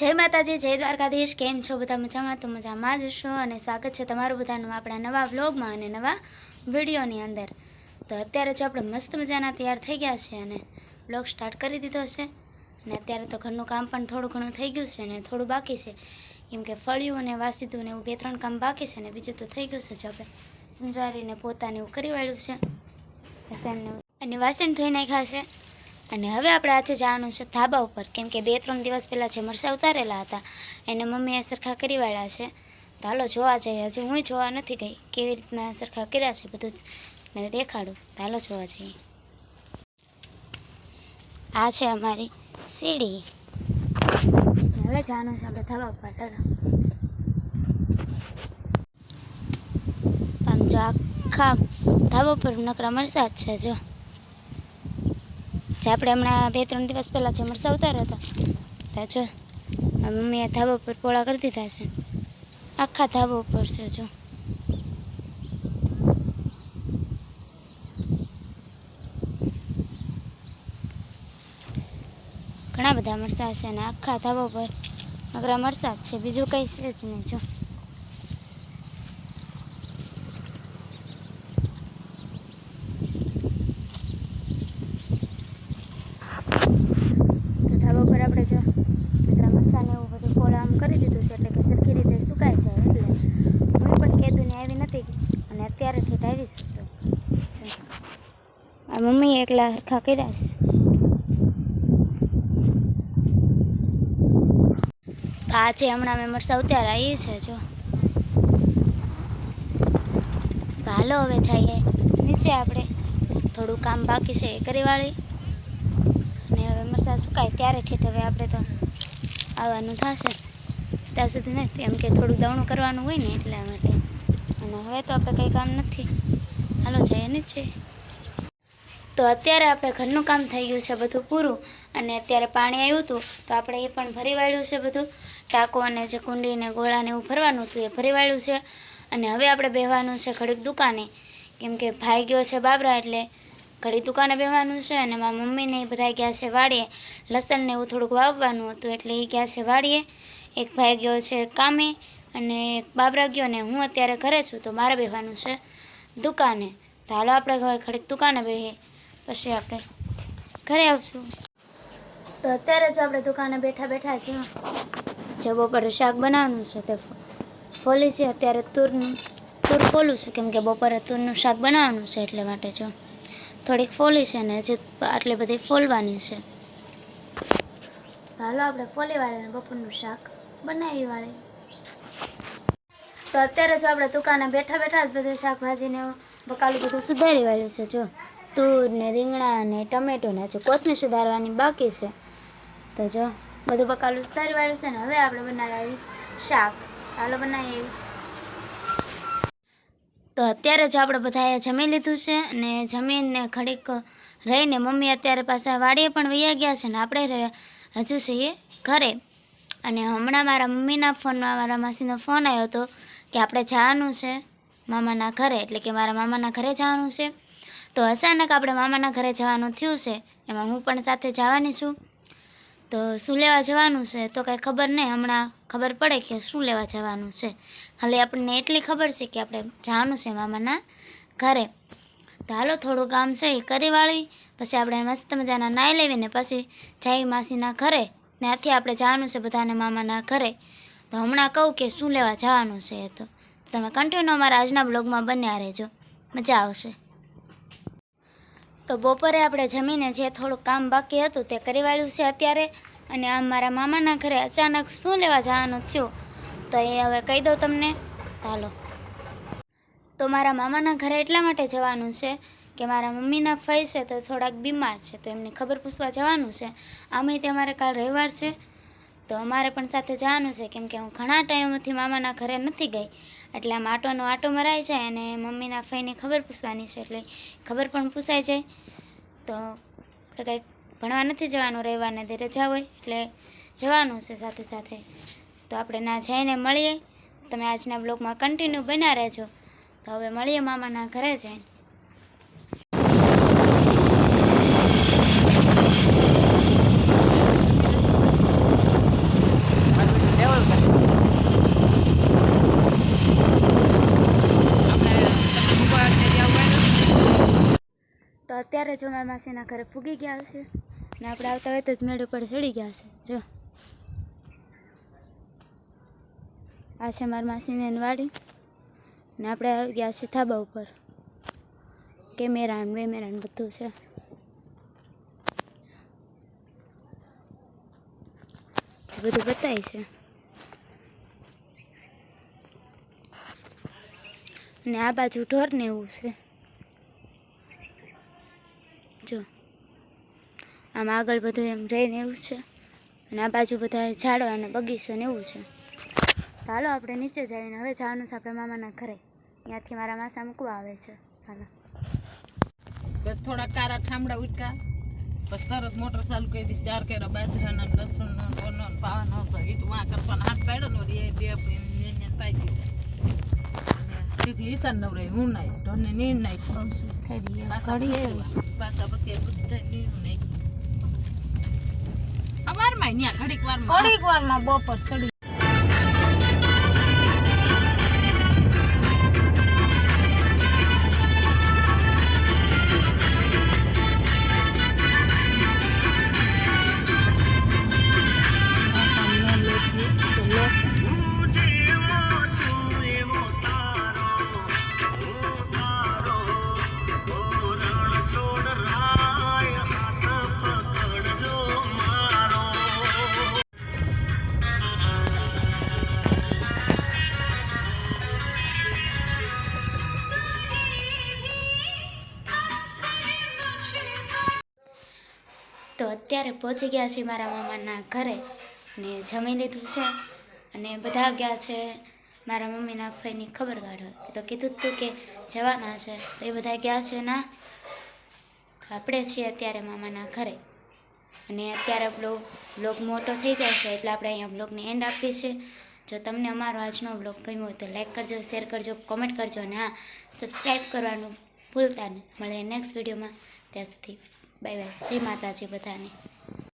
જય માતાજી, જય દ્વારકાધીશ. કેમ છો બધા મજામાં? તો મજામાં જ છો? અને સ્વાગત છે તમારું બધાનું આપણા નવા વ્લોગમાં અને નવા વિડીયોની અંદર. તો અત્યારે જો આપણે મસ્ત મજાના તૈયાર થઈ ગયા છે અને વ્લોગ સ્ટાર્ટ કરી દીધો છે. અને અત્યારે તો ઘરનું કામ પણ થોડું ઘણું થઈ ગયું છે અને થોડું બાકી છે. કેમ કે ફળિયું અને વાસીદું ને એવું બે ત્રણ કામ બાકી છે ને બીજું તો થઈ ગયું છે જો આપણે સંજારીને પોતાને એવું કરી વાળ્યું છે. વાસણને અને વાસણ ધોઈ નાખ્યા છે. અને હવે આપણે આજે જવાનું છે ધાબા ઉપર. કેમ કે બે ત્રણ દિવસ પહેલાં જે મરસા ઉતારેલા હતા, એને મમ્મીએ સરખા કરી વાળ્યા છે. તો હાલો જોવા જઈએ. હજી હું જોવા નથી ગઈ. કેવી રીતના સરખા કર્યા છે બધું ને દેખાડું. તો હાલો જોવા જઈએ. આ છે અમારી સીડી. હવે જવાનું છે આપણે ધાબા ઉપર. ચાલો આમ જો આખા ધાબા પર નકરા મરસાદ છે, જો. આપણે હમણાં બે ત્રણ દિવસ પહેલાં જે મરસા ઉતાર્યા હતા ત્યાં જો આ ધાબા ઉપર પોળા કરી દીધા છે. આખા ધાબા ઉપર છે જો. ઘણા બધા મરસા છે અને આખા ધાબા ઉપર અઘરા મરસા છે, બીજું કંઈ છે જ નહીં, જો તો ધાબા પર આપણે જો નકરા મરચાંને એવું બધું પોળા આમ કરી દીધું છે એટલે કે સરખી રીતે સુકાય જાય એટલે હું પણ કેદુને આવી નથી અને અત્યારે ઠેઠ આવી છું તો જો આ મમ્મીએ એકલા હરખા કર્યા છે. આ છે હમણાં મેં મરસા ઉતાર્યા એ છે, જો. હાલો હવે જઈએ. નીચે આપણે થોડું કામ બાકી છે એ કરી વાળી અને હવે મરસા સુકાય ત્યારે ઠેઠ હવે આપણે તો આવવાનું થશે. ત્યાં સુધી નથી એમ કે થોડુંક દવણું કરવાનું હોય ને એટલા માટે. અને હવે તો આપણે કંઈ કામ નથી. હાલો જઈએ નીચે. તો અત્યારે આપણે ઘરનું કામ થઈ ગયું છે બધું પૂરું અને અત્યારે પાણી આવ્યું હતું, તો આપણે એ પણ ભરી વાળ્યું છે બધું. ટાંકો અને જે કુંડી ને ગોળા એવું ભરવાનું હતું એ ભરી વાળ્યું છે. અને હવે આપણે બેહવાનું છે ઘડીક દુકાને. કેમ કે ભાઈ ગયો છે બાબરા એટલે ઘડી દુકાને બેહવાનું છે અને મારા મમ્મીને એ બધા ગયા છે વાડીએ. લસણ ને એવું થોડુંક વાવવાનું હતું એટલે એ ગયા છે વાડીએ. એક ભાઈ ગયો છે કામે અને એક બાબરા ગયો ને હું અત્યારે ઘરે છું, તો મારે બેહવાનું છે દુકાને. તો હાલો આપણે હવે ઘડીક દુકાને બેહીએ. પછી આપણે ઘરે આવશું. તો અત્યારે જો આપણે દુકાને બેઠા બેઠા છીએ જે બપોરે શાક બનાવવાનું છે તે ફોલી છે અત્યારે તુરનું તુર ફોલું છું કેમ કે બપોરે તુરનું શાક બનાવવાનું છે એટલે માટે જો થોડીક ફોલી છે ને હજી આટલી બધી ફોલવાની છે. હાલો આપણે ફોલી વાળીને બપોરનું શાક બનાવી વાળી. તો અત્યારે જો આપણે દુકાને બેઠા બેઠા જ બધું શાકભાજીને બકાલું બધું સુધારી વાળ્યું છે જો. તુર ને રીંગણા ને ટમેટો ને હજી કોથમીર સુધારવાની બાકી છે. તો જો, બધું પકાલું સુધારી વાળ્યું છે ને હવે આપણે બનાવી શાક. હાલો બનાવી આવી તો અત્યારે જો આપણે બધાએ જમી લીધું છે અને જમીનને ખડીક રહીને મમ્મી અત્યારે પાછા વાડીએ પણ વૈયા ગયા છે ને આપણે હજુ છીએ ઘરે. અને હમણાં મારા મમ્મીના ફોનમાં, મારા માસીનો ફોન આવ્યો હતો કે આપણે જવાનું છે મામાના ઘરે, એટલે કે મારા મામાના ઘરે જવાનું છે. તો અચાનક આપણે મામાના ઘરે જવાનું થયું છે. એમાં હું પણ સાથે જવાની છું. તો શું લેવા જવાનું છે તો કાંઈ ખબર નહીં. હમણાં ખબર પડે કે શું લેવા જવાનું છે. હાલે આપણને એટલી ખબર છે કે આપણે જવાનું છે મામાના ઘરે. તો હાલો, થોડું કામ છે એ કરી વાળી. પછી આપણે મસ્ત મજાના નાહી લેવીને પછી જઈ માસીના ઘરે. ત્યાંથી આપણે જવાનું છે બધાને મામાના ઘરે. તો હમણાં કહું કે શું લેવા જવાનું છે એ તો. તમે કન્ટિન્યુ અમારા આજના બ્લોગમાં બન્યા રહેજો. મજા આવશે. તો બપોરે આપણે જમીને જે થોડુંક કામ બાકી હતું તે કરી વાળ્યું છે અત્યારે. અને આમ મારા મામાના ઘરે અચાનક શું લેવા જવાનું થયું, તો એ હવે કહી દઉં તમને. ચાલો. તો મારા મામાના ઘરે એટલા માટે જવાનું છે કે મારા મમ્મીના ફઈ છે તો થોડાક બીમાર છે, તો એમને ખબર પૂછવા જવાનું છે. આમે તે અમારે કાલ રવિવાર છે, તો અમારે પણ સાથે જવાનું છે, કેમ કે હું ઘણા ટાઈમથી મામાના ઘરે નથી ગઈ. એટલે આમ આટોનો આટો મરાઈ જાય અને મમ્મીના ફઈને ખબર પૂછવાની છે એટલે ખબર પણ પૂછાય જાય. તો કંઈક ભણવા નથી જવાનું રવિવારને તે રજા હોય એટલે જવાનું છે સાથે સાથે. તો આપણે ના જઈને મળીએ. તમે આજના બ્લોગમાં કન્ટિન્યુ બના રહેજો. તો હવે મળીએ મામાના ઘરે જઈને. અત્યારે જ મારા માસીના ઘરે પૂગી ગયા છે ને આપણે આવતા હોય તો જ મેળ ઉપર ચડી ગયા છે જો. આ છે મારા માસીને વાડી ને આપણે આવી ગયા છીએ થાબા ઉપર. કેમેરા વેમેરાન વેમેરા બધું છે. બધું બતાય છે. ને આ બાજુ ઢોર ને એવું છે જો આમ આગળ બધું એમ રહીને એવું છે. અને આ બાજુ બધા ઝાડવા અને બગીચો ને એવું છે. ચાલો આપણે નીચે જઈને હવે જવાનું છે આપણા મામાના ઘરે. ત્યાંથી મારા માસા મૂકવા આવે છે. હાલો. થોડા કારા ઠામડા ઉટકા. પછી તરત મોટર ચાલુ કરી દીધી ચાર કેરા બાજરાના લસણનો ઓનો પાવાનો હતો એ તો વાં કરવાનો હાથ પાડ્યો ને એ બે નિર્ણય પાઈ દીધા. સીધી ઈશાન નવરાય હું નાઈ ઢોરને નીર નાઈ. ફેરવા. પાછા પછી બધા નીરું નાઈ. વારમાં ઘડીક વારમાં. ઘડીક વારમાં બપોર સડી અત્યારે પહોંચી ગયા છે મારા મામાના ઘરે ને જમી લીધું છે અને બધા ગયા છે મારા મમ્મીના ફઈની ખબર કાઢવા. એ તો કીધું હતું કે જવાના છે. તો એ બધા ગયા છે ના. આપણે છીએ અત્યારે મામાના ઘરે. અને અત્યારે બ્લોગ બ્લોગ મોટો થઈ જાય છે એટલે આપણે અહીંયા બ્લોગને એન્ડ આપીએ છીએ. જો તમને અમારો આજનો બ્લોગ ગમ્યો હોય તો લાઈક કરજો શેર કરજો કોમેન્ટ કરજો અને હા સબસ્ક્રાઈબ કરવાનું ભૂલતા નહીં મળે નેક્સ્ટ વિડીયોમાં ત્યાં સુધી બાય બાય જય માતાજી બધાને.